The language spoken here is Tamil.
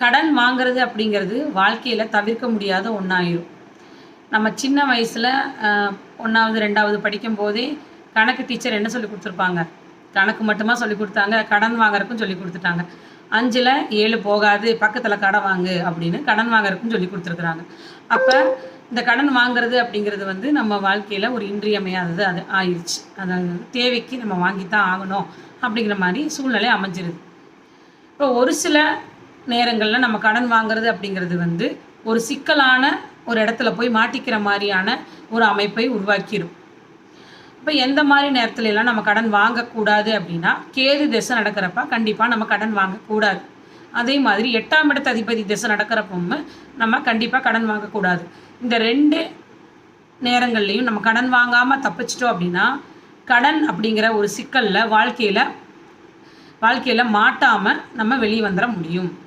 கடன் வாங்குறது அப்படிங்கிறது வாழ்க்கையில் தவிர்க்க முடியாத ஒன்றாயிரும் நம்ம சின்ன வயசில் ஒன்றாவது ரெண்டாவது படிக்கும் போதே கணக்கு டீச்சர் என்ன சொல்லி கொடுத்துருப்பாங்க? கணக்கு மட்டுமா சொல்லி கொடுத்தாங்க கடன் வாங்குறதுக்கும் சொல்லி கொடுத்துட்டாங்க. அஞ்சில் ஏழு போகாது பக்கத்தில் கடன் வாங்கு அப்படின்னு கடன் வாங்குறதுக்கும் சொல்லி கொடுத்துருக்குறாங்க. அப்போ இந்த கடன் வாங்குறது அப்படிங்கிறது வந்து நம்ம வாழ்க்கையில் ஒரு இன்றியமையாதது அது ஆயிடுச்சு அதாவது தேவைக்கு நம்ம வாங்கி தான் ஆகணும் அப்படிங்கிற மாதிரி சூழ்நிலை அமைஞ்சிருது. இப்போ ஒரு சில நேரங்களில் நம்ம கடன் வாங்குறது அப்படிங்கிறது வந்து ஒரு சிக்கலான ஒரு இடத்துல போய் மாட்டிக்கிற மாதிரியான ஒரு அமைப்பை உருவாக்கிடும் இப்போ எந்த மாதிரி நேரத்துல எல்லாம் நம்ம கடன் வாங்கக்கூடாது அப்படின்னா கேது திசை நடக்கிறப்ப கண்டிப்பாக நம்ம கடன் வாங்கக்கூடாது. அதே மாதிரி எட்டாம் இடத்து அதிபதி திசை நடக்கிறப்பவும் நம்ம கண்டிப்பாக கடன் வாங்கக்கூடாது. இந்த ரெண்டு நேரங்கள்லையும் நம்ம கடன் வாங்காமல் தப்பிச்சிட்டோம் அப்படின்னா கடன் அப்படிங்கிற ஒரு சிக்கலில் வாழ்க்கையில் வாழ்க்கையில் மாட்டாமல் நம்ம வெளியே வந்துட முடியும்.